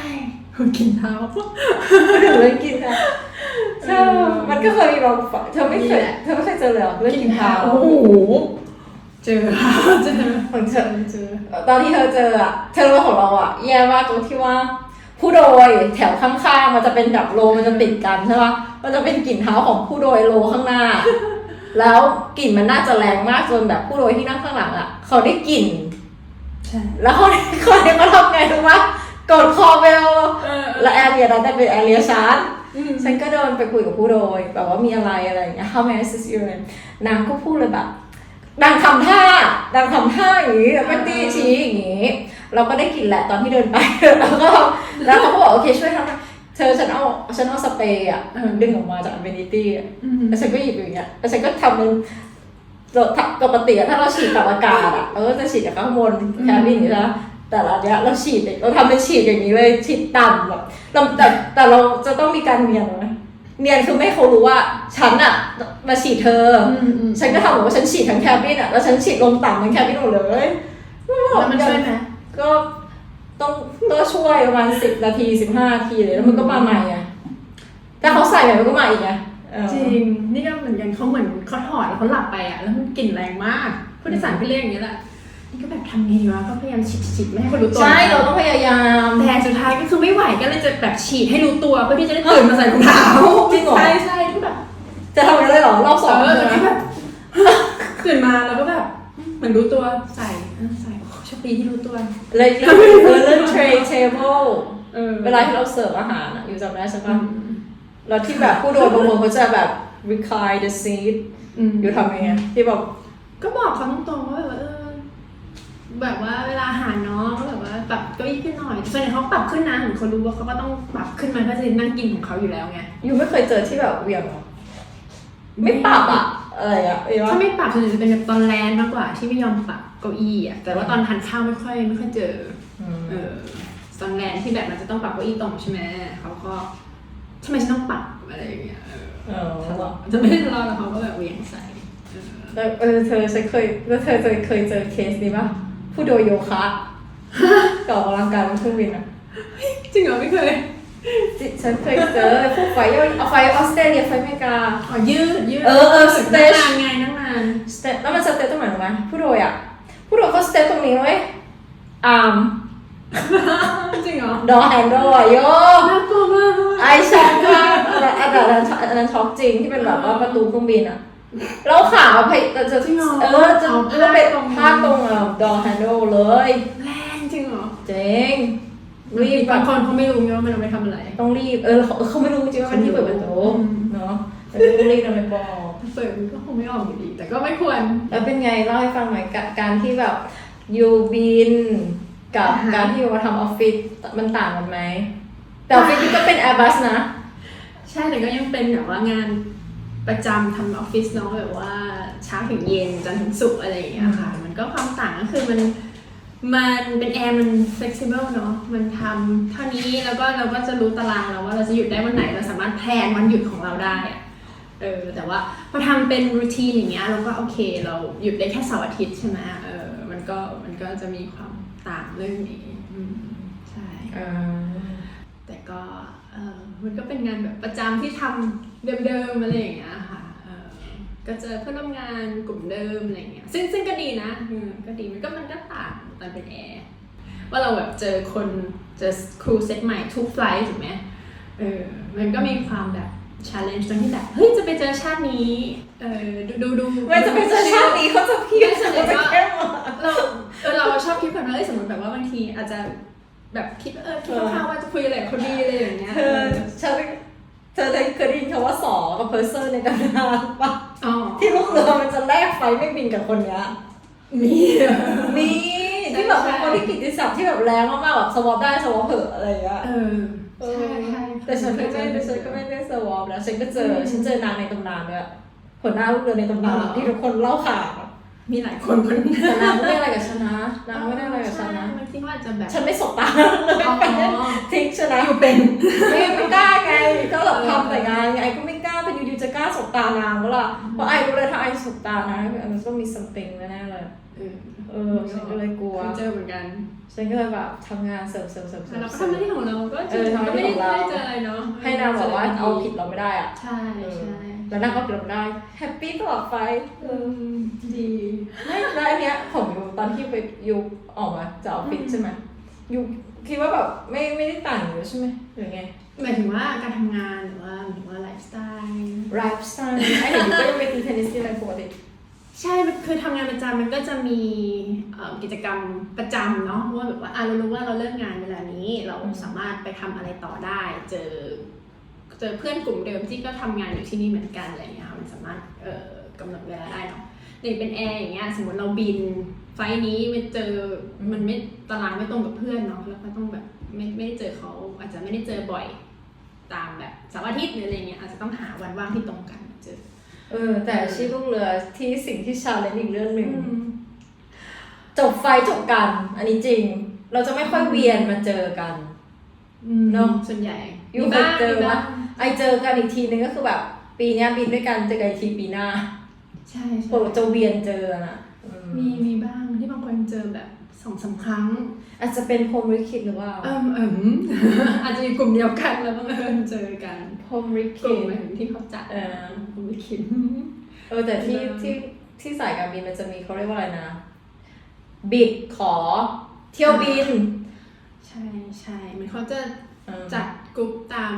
[SPEAKER 2] คุณกินเท้า
[SPEAKER 1] พูดถึงเรื่องกลิ่นเท้าใช่
[SPEAKER 2] เออ
[SPEAKER 1] มันก็เคยมีบางฝั่งเธอไม่เคย
[SPEAKER 2] มีแหละ
[SPEAKER 1] เธอไม่เคยเจอเลยเหรอเรื่องกลิ่นเท้า
[SPEAKER 2] โอ้โห เจอเจอ
[SPEAKER 1] ของเธอ
[SPEAKER 2] เจอ
[SPEAKER 1] ตอนที่เธอเจออะเธอรู้ว่าของเราอะแย่มากตรงที่ว่า ผู้โดยแถวข้างๆมันจะเป็นแบบโลมันจะติดกันใช่ปะมันจะเป็นกลิ่นเท้าของผู้โดยโลข้างหน้า แล้วกลิ่นมันน่าจะแรงมากจนแบบผู้โดยที่นั่งข้างหลังอะเขาได้กลิ่น
[SPEAKER 2] ใช่
[SPEAKER 1] แล้วเขาเขาเนี่ยเขาทำไงรู้ปะกดคอเบลและแอร์เรียนั้นแต่เป็นแอร์เรียชาร์จฉันก็เดินไปคุยกับผู้โดยแบบว่ามีอะไรอะไรอย่างเงี้ย how may I assist you นางก็พูดเลยแบบนางทำท่า นางทำท่าอย่างงี้แล้วก็ตีชี้อย่างงี้ เราก็ได้กลิ่นแหละตอนที่เดินไป แล้วก็แล้วเขาก็บอกโอเคช่วยทำหน่อยเธอฉันเอาฉันเอาสเปรย์อะดึงออกมาจากอเมนิตี้อะแล้วฉันก็หยิบอย่างเงี้ยแล้วฉันก็ทำเป็นปกติอะถ้าเราฉีดกับอากาศอะเราก็จะฉีดจากข้างบนแคบินอย่างนี้ใช่ไหมแต่ละเนี้ยเราฉีดเราทำเป็นฉีดอย่างนี้เลยฉีดต่ำแบบเราแต่แต่เราจะต้องมีการเนียนไหม เนียนคือไม่ให้เขารู้ว่าฉันอะมาฉีดเธออฉันก็ทำแบบว่าฉันฉีดทั้งแคบินอะแล้วฉันฉีดลงต่ำทั้งแคบินหมดเลย
[SPEAKER 2] แล้วมันช่วยไหม
[SPEAKER 1] ก็ตต้องต้องช่วยประมาณสิบนาทีสิบห้านาทีเลยแล้วมันก็มาใหม่ไงถ้าเขาใส่ใหม่มันก็มาอีกไงเออ
[SPEAKER 2] จริง นี่ก็เหมือนกันเขาเหมือนเขาถอดแล้วเขาหลับไปอะ แล้วมันกลิ่นแรงมากผู้โดยสารก็เรียกอย่างนี้แหละ นี่ก็แบบทำไงดีวะก็พยายามฉีดๆไม่ให้เขารู้ตัว
[SPEAKER 1] ใช่เราต้องพยายาม
[SPEAKER 2] แต่สุดท้ายก็คือไม่ไหวก็เลยจะแบบฉีดให้รู้ตัวเพื่อที่จะได้ตื่นมาใส่รองเท้า
[SPEAKER 1] จริงเหรอ
[SPEAKER 2] ใช่ใช่ที่แบบ
[SPEAKER 1] จะทำอะไรเหรอรอบสอง
[SPEAKER 2] เออ
[SPEAKER 1] ใช่
[SPEAKER 2] จะ
[SPEAKER 1] ไหม
[SPEAKER 2] ที่แบบตื่นมาแล้วก็แบบเหมือนรู้ตัวใส่เออใส่โอ้โชคดีที่รู้ตัว
[SPEAKER 1] เลยเรื่องเรื่องเทรย์เทเบิล
[SPEAKER 2] เออ
[SPEAKER 1] เวลาที่เราเสิร์ฟอาหารอะอยู่จำได้ใช่
[SPEAKER 2] อื
[SPEAKER 1] ปะ
[SPEAKER 2] ม
[SPEAKER 1] แล้วที่แบบผู้โดยบางคนเขาจะแบบ recline the seat
[SPEAKER 2] อืม
[SPEAKER 1] อยู่ทำยังไงที่แบบ
[SPEAKER 2] ก็บอกเขาตรงๆว่าแบบว่าเออ แบบว่าเวลาอาหารเนาะก็แบบว่าปรับเก้าอี้ขึ้นหน่อยส่วนใหญ่เขาปรับขึ้นนะเหมือนเขารู้ว่าเขาก็ต้องปรับขึ้นมาเพื่อจะนั่งกินของเขาอยู่แล้วไง
[SPEAKER 1] อยู่ไม่เคยเจอที่แบบเหวียงหรอไม่ปรับอะอะไรอะเอ้วะ
[SPEAKER 2] ถ้าไม่ปรับส่วนใหญ่จะเป็นแบบตอนแลนด์มากกว่าที่ไม่ยอมปรับเก้าอี้อะแต่ว่าตอนทานข้าวไม่ค่อยไม่ค่อยเจอ
[SPEAKER 1] ม
[SPEAKER 2] เออตอนแลนด์ที่แบบมันจะต้องปรับเก้าอี้ตรงใช่ไหมเขาก็ทำไมฉันต้องปรับอะไรอย่างเงี้ยเออ
[SPEAKER 1] เออ
[SPEAKER 2] ทะเลาะจะไม่ได้ทะเลาะแล้วเขาก็แบบเหวียงใส่เออ
[SPEAKER 1] แล้วเออเธอฉันเคยแล้วเธอเคยเคยเจอเคสนี้ปะ ผู้โดยโยคะกับออกกำลังกายบนเครื่องบินอะ
[SPEAKER 2] จริงเหรอไม่เคย
[SPEAKER 1] จิฉันเคยเจอพวกไฟย่อยเอาไฟออสเตรเลียไฟอเมริกา
[SPEAKER 2] อ๋อยืดยืด
[SPEAKER 1] เออเออ
[SPEAKER 2] นั่ง
[SPEAKER 1] stretch
[SPEAKER 2] นานไงนั่งนาน
[SPEAKER 1] สเตปแล้วมันสเตปตรงไหนรู้ไหมผู้โดยอะผู้โดยเขาสเตปตรงนี้เว้ยอาร์ม
[SPEAKER 2] จริงเหรอ
[SPEAKER 1] ดอแฮนด์อะโย
[SPEAKER 2] น่ากลัวมาก
[SPEAKER 1] ไอช็อกมากอันนั้นอันนั้นอันนั้นช็อกจริงที่เป็นแบบว่าประตูเครื่องบินอะ แล้วขาพยจะจะ
[SPEAKER 2] จริงเหรอ
[SPEAKER 1] เออจะ
[SPEAKER 2] เอา
[SPEAKER 1] จะเป็น
[SPEAKER 2] พาดตรง
[SPEAKER 1] พาดตรงอะดอแฮนด์เลย
[SPEAKER 2] แรงจริงเหรอ
[SPEAKER 1] เจ๋งรีบแบบา
[SPEAKER 2] งคนเขาไม่รู้ไงว่ามันเอาไปทำอะไร
[SPEAKER 1] ต้องรีบเออเขาเขาไม่รู้จริงๆว่าเป็นที่เปิดประตู
[SPEAKER 2] อืม
[SPEAKER 1] เนาะแต่ต้องรีบทำไมบอก
[SPEAKER 2] เปิดมันก็คงไม่ออกอยู่ดี แต่ก็ไม่ควร
[SPEAKER 1] แล้วเป็นไงเล่าให้ฟังหน่อยกะการที่แบบยูบิน กับ
[SPEAKER 2] อ่าฮะ
[SPEAKER 1] การที่มาทำออฟฟิศมันต่างกันไหมแต่ออฟฟิศนี่ก็เป็น Airbus นะ
[SPEAKER 2] ใช่แต่ก็ยังเป็นแบบว่างาน ประจำทำออฟฟิศเนาะแบบว่าเช้าถึงเย็นจันทร์ถึงศุกร์อะไรอย่างเงี้ยค่ะ มันก็ความต่างก็คือมันมันเป็นแอร์มัน flexible เนาะมันทำเท่านี้แล้วก็เราก็จะรู้ตารางเราว่าเราจะหยุดได้วันไหนเราสามารถแพลนวันหยุดของเราได้อะเออแต่ว่าพอทำเป็นรูทีนอย่างเงี้ยเราก็โอเค เราหยุดได้แค่เสาร์อาทิตย์ใช่ไหมเออมันก็มันก็จะมีความต่างเรื่องนี้อืมใช่แต่ก็เออมันก็เป็นงานแบบประจำที่ทำ เดิมๆอะไรอย่างเงี้ยค่ะเออก็เจอเพื่อนร่วมงานกลุ่มเดิมอะไรอย่างเงี้ยซึ่งซึ่งก็ดีนะอืมก็ดีมันก็มันก็ต่างตอนเป็นแอร์ว่าเราแบบเจอคนเจอครูเซตใหม่ทุกไฟลท์ถูกไหมเออมันก็มีความแบบ challenge ตรงที่แบบเฮ้ยจะไปเจอชาตินี้เออดูดูดู
[SPEAKER 1] ไม่จะเป็นเจอชาตินี้เขาจะพีคเขาจะเข้มอะ
[SPEAKER 2] เราเออเราชอบคิดแบบนั้นเลยสมมติแบบว่าบางทีอาจจะแบบคิดว่าเออคิดคร่าวๆว่าจะคุยอะไรกับเขาดีอะไรอย่างเงี้ย
[SPEAKER 1] เธอฉัน เธอได้เคยได้ยินคำว่าสอกับเพอร์เซอร์ในตำนานปะ
[SPEAKER 2] อ๋อ
[SPEAKER 1] ที่ลูกเรือมันจะแลกไฟไม่บินกับคนเนี้ย
[SPEAKER 2] มี
[SPEAKER 1] มีที่แบบเป็นคนที่กิตติศัพท์ที่แบบแรงมากๆแบบสวอปได้สวอปเผลออะไรอย่างเงี้ย
[SPEAKER 2] เออ
[SPEAKER 1] เอ
[SPEAKER 2] ใช่
[SPEAKER 1] อ
[SPEAKER 2] ใช่
[SPEAKER 1] แต่ฉันไม่ได้แต่ฉันก็ไม่ได้สวอปแล้วฉันก็เจอฉันเจอนางในตำนานด้วยหัวหน้าลูกเรือในตำนานที่ทุกคนเล่าข่าว
[SPEAKER 2] มีหลายคนคน
[SPEAKER 1] แต่นางไม่ได้อะไรกับฉันนะนางไม่ได้อะไรกับฉันนะ
[SPEAKER 2] บางทีก็อาจจะแบบ
[SPEAKER 1] ฉันไม่สบตาเลย
[SPEAKER 2] อ๋อ
[SPEAKER 1] ทิ้งฉันนะ
[SPEAKER 2] อยู่เป็น
[SPEAKER 1] ไม่ไม่กล้าไงก็แบบทำแต่งานไงไอ้ก็ไม่กล้าเป็นอยู่ๆจะกล้าสบตานางก็ล่ะเพราะไอ้รู้เลยถ้าไอ้สบตานางมันต้องมี something แน่ๆเลย
[SPEAKER 2] เออ
[SPEAKER 1] เออฉันก็เลยกลัว
[SPEAKER 2] เคยเจอเหมือนกัน
[SPEAKER 1] ฉันก็เลยแบบทำงานเสริมเสริมเสริมเสริ
[SPEAKER 2] แต่
[SPEAKER 1] ม
[SPEAKER 2] เราก็ทำหน้าที่ของเราก็จ
[SPEAKER 1] เอ
[SPEAKER 2] ริ
[SPEAKER 1] องทำห
[SPEAKER 2] ๆก็
[SPEAKER 1] น้า
[SPEAKER 2] ไม่
[SPEAKER 1] ที่
[SPEAKER 2] ได้
[SPEAKER 1] ของเรา
[SPEAKER 2] ไม่ได้เจออะไรเนาะ
[SPEAKER 1] ให้นางบอกว่าเอาผิดเราไม่ได้อะ
[SPEAKER 2] ใช่ใช่
[SPEAKER 1] แล้วนางก็ผิดเราไม่ได้แฮปปี้ตลอดไปเอ
[SPEAKER 2] อื
[SPEAKER 1] อ
[SPEAKER 2] มดี
[SPEAKER 1] ไม่แล้วอันเนี้ยผมอยู่ตอนที่ไปยูออกมาจากออฟฟิศใช่ไหมยูคิดว่าแบบไม่ไม่ได้ต่างอยู่ใช่ไหมหรือไง
[SPEAKER 2] หมายถึงว่าการทำงานหรือว่าหมายถึงว่าไลฟ์สไตล์
[SPEAKER 1] ไลฟ์สไตล์ไอ้เห็นยูก็ยังไปตีเทนนิสที่อะไรปกติ
[SPEAKER 2] ใช่คือทำงานประจำมันก็จะมีกิจกรรมประจำเนาะว่าแบบว่าอะเรารู้ว่าเราเลิกงานเวลานี้เราสามารถไปทำอะไรต่อได้ เจอเจอเพื่อนกลุ่มเดิมที่ก็ทำงานอยู่ที่นี่เหมือนกันอะไรเงี้ยค่ะมันสามารถเอ่อกำหนดเวลาได้เนาะอย่างเป็นแอร์อย่างเงี้ยสมมติเราบินไฟนี้ไปเจอมันไม่ตารางไม่ตรงกับเพื่อนเนาะแล้วก็ต้องแบบไม่ไม่ได้เจอเขาอาจจะไม่ได้เจอบ่อยตามแบบสาร์อาทิตย์หรืออะไรเงี้ยอาจจะต้องหาวันว่างที่ตรงกัน เจอ
[SPEAKER 1] เออ แต่อาชีพลูกเรือที่สิ่งที่ชาเลนจ์อีกเรื่องหนึ่ง
[SPEAKER 2] อืม
[SPEAKER 1] จบไฟจบกัน อันนี้จริง เราจะไม่ค่อยเวียนมาเจอกันเนอะ
[SPEAKER 2] ส่วนใหญ่
[SPEAKER 1] อยู่เคยเจอปะไอเจอกันอีกทีนึงก็คือแบบ ปีเนี้ยบินด้วยกันเจอกันอีกทีปีหน้า
[SPEAKER 2] ใช่
[SPEAKER 1] โปร
[SPEAKER 2] ใช่
[SPEAKER 1] จะเวียนเจอน่ะอื ม
[SPEAKER 2] มีมีบ้างที่บางคนเจอแบบสองสามครั้ง
[SPEAKER 1] อาจจะเป็นพรหมลิขิตหรือเปล่า
[SPEAKER 2] เอิมเอิมอาจจะอยู่กลุ่มเดียวกันแล้วบังเอิญเจอกัน
[SPEAKER 1] พรหมลิ
[SPEAKER 2] ก
[SPEAKER 1] ขิ
[SPEAKER 2] ลุ่ม
[SPEAKER 1] ต
[SPEAKER 2] หมายถึงที่เขาจัด
[SPEAKER 1] เออ
[SPEAKER 2] ผมไม่คิด
[SPEAKER 1] เออแต่ที่
[SPEAKER 2] เออ
[SPEAKER 1] ที่ที่สายการบินมันจะมีเขาเรียกว่าอะไรนะ บิดขอเที่ยวบิน
[SPEAKER 2] ใช่ใช่เหมันเขาจะ
[SPEAKER 1] เออ
[SPEAKER 2] จัดกลุ่มตาม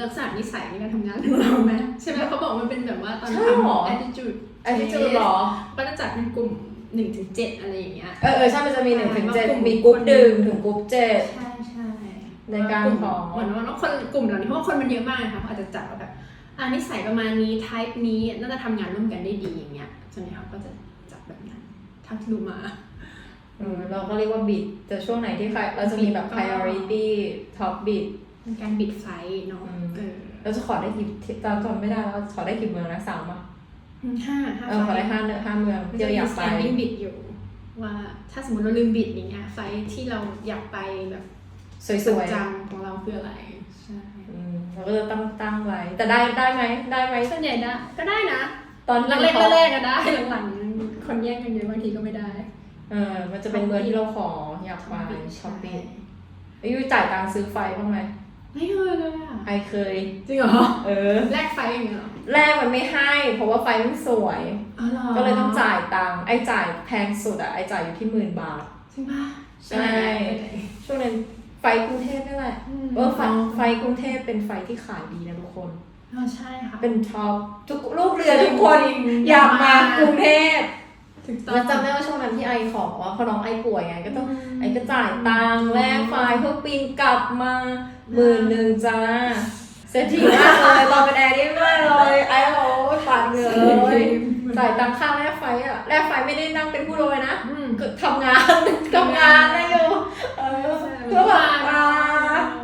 [SPEAKER 2] ลักษณะนิสัยในการทำงานของเราไหมใช่ไหมเขาบอกมันเป็นแบบว่าตอน
[SPEAKER 1] ใช่หรอ
[SPEAKER 2] ทำ attitude
[SPEAKER 1] ไอ้ที่จูหรอ
[SPEAKER 2] ก็จะจัดเป็นกลุ่มหนึ่งถึงเจ็ดอะไรอย่างเงี้ย
[SPEAKER 1] เออเออใช่ มันจะมีหนึ่งถึงเจ็ด
[SPEAKER 2] กลุ่ม
[SPEAKER 1] มีกรุ๊ปหนึ่งถึงกรุ๊ปเจ็ด
[SPEAKER 2] ใช่ใช่
[SPEAKER 1] ในการ
[SPEAKER 2] ลุ่ม
[SPEAKER 1] ขอ
[SPEAKER 2] เหมือนว่าคนกลุ่มเหล่านี้เพราะว่าคนมันเยอะมากนะคะเขาอาจจะจัดว่าแบบอ่านิสัยประมาณนี้ type นี้น่าจะทำงานร่วมกันได้ดีอย่างเงี้ยส่วนใหญ่เขาก็จะจัดแบบนั้นเท่าที่ดูมา
[SPEAKER 1] เออเราก็เรียกว่าบิดแต่ช่วงไหนที่ใครเราจะมีแบบ priority top bid
[SPEAKER 2] เป็นการบิดไฟท์เนาะ
[SPEAKER 1] อืม
[SPEAKER 2] เออ
[SPEAKER 1] เราจะขอได้กี่ตามจำไม่ได้แล้วขอได้กี่เมืองนะสามอะ
[SPEAKER 2] ห้าห้า
[SPEAKER 1] เออขอได้ห้าเนื้อห้าเมือง
[SPEAKER 2] มัน
[SPEAKER 1] ที่
[SPEAKER 2] จะ
[SPEAKER 1] เรา
[SPEAKER 2] มี
[SPEAKER 1] อยาก
[SPEAKER 2] ส
[SPEAKER 1] ไป
[SPEAKER 2] แตนดิ้งบิดอยู่ ว่าถ้าสมมติเราลืมบิดอย่างเงี้ยไฟท์ที่เราอยากไปแบบ
[SPEAKER 1] สวย
[SPEAKER 2] ประจำของเราคืออะไรใช่
[SPEAKER 1] ๆอืมเราก็จะตั้งตั้งไว้แต่ได้ได้ไหมได้ไหม
[SPEAKER 2] ส่วนใหญ่ได้ก็ได้นะ
[SPEAKER 1] ตอน
[SPEAKER 2] แร
[SPEAKER 1] ที่
[SPEAKER 2] ก
[SPEAKER 1] เรา
[SPEAKER 2] ๆแรกๆก็ได้หลังๆคนแย่งกันเยอะบางทีก็ไม่ได้
[SPEAKER 1] เออมันจะเป็นเมืองที่เราขออยากไปช้อปปิ้งอายุจ่ายตังค์ซื้อไฟบ้างไหม
[SPEAKER 2] ไม่เคยเลยอะ
[SPEAKER 1] ไอเคย
[SPEAKER 2] จริงเหรอ
[SPEAKER 1] เออ
[SPEAKER 2] แลกไฟอย่างเงี้ยเหรอ
[SPEAKER 1] แรกมันไม่ให้ เพราะว่าไฟมันสวย
[SPEAKER 2] อ๋อเหรอ
[SPEAKER 1] ก็เลยต้องจ่ายตังค์ไอจ่ายแพงสุดอะไอจ่ายอยู่ที่หมื่นบาท
[SPEAKER 2] จริงป่ะ
[SPEAKER 1] ใช่ ช่วงนั้นไฟกรุงเทพนี่แหละ
[SPEAKER 2] อืม
[SPEAKER 1] เออไฟไฟกรุงเทพเป็นไฟที่ขายดีนะทุกคน
[SPEAKER 2] อ๋อใช่ค่ะ
[SPEAKER 1] เป็นท็อปทุกลูกเรือทุกคน
[SPEAKER 2] จริงๆ
[SPEAKER 1] อยากมากรุงเทพ
[SPEAKER 2] ถูกต้อง
[SPEAKER 1] แล้วจำได้ว่าช่วงนั้นที่ไอขอว่าพอน้องไอป่วยไงก็ต้อง
[SPEAKER 2] อืม
[SPEAKER 1] ไอก็จ่ายตังค์แลกไฟล์เพื่อปีนกลับมาหมื่นหนึ่งจ้าเศรษฐีมากเลยตอนเป็นแอร์นี่มากเลยไอโอ้ยปาดเหงื่อเลยจ่ายตังค่าแลกไฟล์อะแลกไฟล์ไม่ได้นั่งเป็นผู้โดยนะ
[SPEAKER 2] อืม
[SPEAKER 1] ก็ทำงานทำงานนะอยู่เออก็แบบอ่า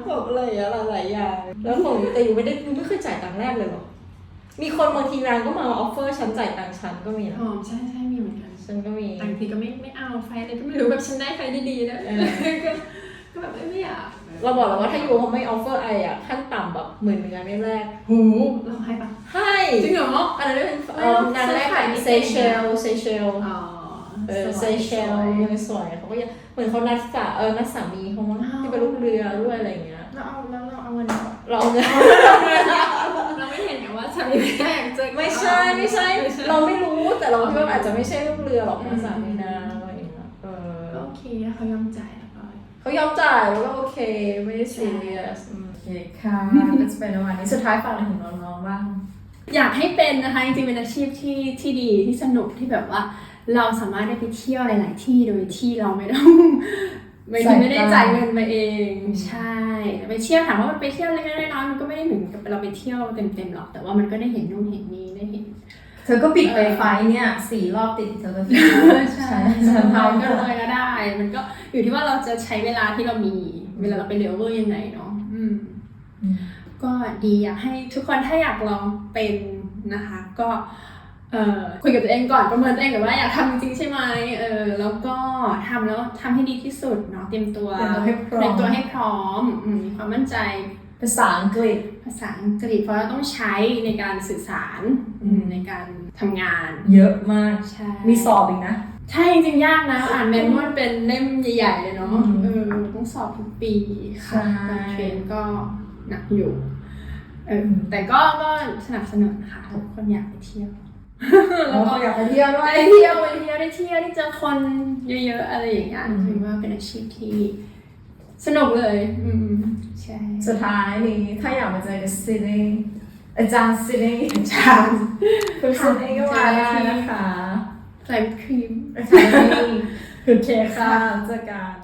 [SPEAKER 1] แบบอะไรอะหลายๆอย่างแล้วของอยู่แต่อยู่ไม่ได้อยู่ไม่เคยจ่ายตังค์แรกเลยเหรอมีคนบางทีนางก็มาออฟเฟอร์ฉันจ่ายตังค์ฉันก็มีนะ
[SPEAKER 2] อ๋อใช่ใช่มีเหมือนกัน
[SPEAKER 1] ฉันก็มี
[SPEAKER 2] บางทีก็ไม่ไม่เอาไฟเลยก็ไม่รู้แบบฉันได้ไฟดีๆนะ
[SPEAKER 1] เออ
[SPEAKER 2] ก็ก็แบบไม่ไม่อยาก
[SPEAKER 1] เราบอกแล้วว่าถ้าอยู่เขาไม่ออฟเฟอร์ไออะขั้นต่ำแบบหมื่นหนึ่งอันไม่แรก
[SPEAKER 2] โหเราให้ปะ
[SPEAKER 1] ให้
[SPEAKER 2] จริงเหรอ
[SPEAKER 1] อันนั้นเป็น
[SPEAKER 2] ไม่
[SPEAKER 1] เออ
[SPEAKER 2] ต้อง
[SPEAKER 1] งานแรก
[SPEAKER 2] ซื้อขาย
[SPEAKER 1] เป็น
[SPEAKER 2] พิ
[SPEAKER 1] เซ
[SPEAKER 2] เศษ
[SPEAKER 1] เชลเซเชล
[SPEAKER 2] อ๋อ
[SPEAKER 1] เออเซ
[SPEAKER 2] สวย
[SPEAKER 1] เชล
[SPEAKER 2] สวย
[SPEAKER 1] เมืองสวยเขาก็ยังเหมือนเขานัดสาเออนัดสามีเขามั้ง
[SPEAKER 2] อ้าว
[SPEAKER 1] ที่เป็นลูกเรือด้วยอะไรอย่างเงี้ย
[SPEAKER 2] เราเอาแล้วเราเอาเงินดีกว่า
[SPEAKER 1] เราเอาเงิน
[SPEAKER 2] สามีแม่เจอ
[SPEAKER 1] ไม่ใช่ไม่ใช่ เราไม่รู้แต่เราคิดว่าอาจจะไม่ใช่ลูกเรือหรอกนัดสามีนาอะไรอย่างเงี้ยเออ
[SPEAKER 2] ก็โอเคเขายอมจ่ายแล้วก็
[SPEAKER 1] เขายอมจ่ายแล้วก็โอเคไม่ได้ซีเรียสโอเคค่ะก็จะเป็นประมาณนี้สุดท้ายฝากอะไรถึงน้องๆบ้าง
[SPEAKER 2] อยากให้เป็นนะคะจริงๆเป็นอาชีพที่ที่ดีที่สนุกที่แบบว่า เราสามารถได้ไปเที่ยวหลาย ๆ ที่โดยที่เราไม่ต้อง ไม่ได้ไม่ได้จ่ายเงินมาเอง ใช่ไปเที่ยวถามว่ามันไปเที่ยวเล็กๆน้อยๆมันก็ไม่ได้เหมือนกับเราไปเที่ยวเต็มๆหรอก แต่ว่ามันก็ได้เห็นนู่นเห็นนี่ได้เห็น
[SPEAKER 3] เธอก็ปิดไวไฟเนี่ยสี่รอบติดเธอก็คิด
[SPEAKER 2] ใช่
[SPEAKER 3] ฉัน
[SPEAKER 2] ทำ
[SPEAKER 3] ทำ
[SPEAKER 2] ก็เลยก็ได้ มันก็อยู่ที่ว่าเราจะใช้เวลาที่เรามี เวลาเราไปเลเวอร์ยังไงเนาะอืมก็ดีอยากให้ทุกคนถ้าอยากลองเป็นนะคะ ก็ เอ่อคุยกับตัวเองก่อนประเมินตัวเองก่อนว่าอยากทำจริงๆใช่ไหมเออแล้วก็ทำแล้วทำให้ดีที่สุดเนาะเตรียมตัว
[SPEAKER 3] เตรียมตัวให้พร้อม
[SPEAKER 2] เตรียมตัวให้พร้อมอืมมีความมั่นใจ
[SPEAKER 3] ภาษาอังกฤษ
[SPEAKER 2] ภาษาอังกฤษเพราะเราต้องใช้ในการสื่อสารอืม ในการทำงาน
[SPEAKER 3] เยอะมาก
[SPEAKER 2] ใช่
[SPEAKER 3] มีสอบอีกนะ
[SPEAKER 2] ใช่จริงๆยากนะอ่านแมนนวลเป็นเล่มใหญ่ๆเลยเนาะ
[SPEAKER 3] อืม
[SPEAKER 2] เออต้องสอบทุกปีค่ะ
[SPEAKER 3] ใช่
[SPEAKER 2] การเทรนก็หนักอยู่เออแต่ก็ก็สนับสนุนค่ะทุกคนอยากไปเที่ยว
[SPEAKER 3] เราก็อยากไปเที่ยวด้ว
[SPEAKER 2] ไป
[SPEAKER 3] ย
[SPEAKER 2] เที่ยวไปเที่ยวได้เที่ยวได้เจอคนเยอะๆอะไรอย่างเงี้ย
[SPEAKER 3] อืม
[SPEAKER 2] ถือว่าเป็นอาชีพที่สนุกเลย อืมใช่
[SPEAKER 3] สุดท้ายนี้ถ้าอยากมาเจอกับซินีอาจารย์ซินี
[SPEAKER 2] ชาม
[SPEAKER 3] คุณซินีก็มาได้นะคะ
[SPEAKER 2] ใส่ครีม
[SPEAKER 3] อาจารย์นี่คือเคค่ะเจอกัน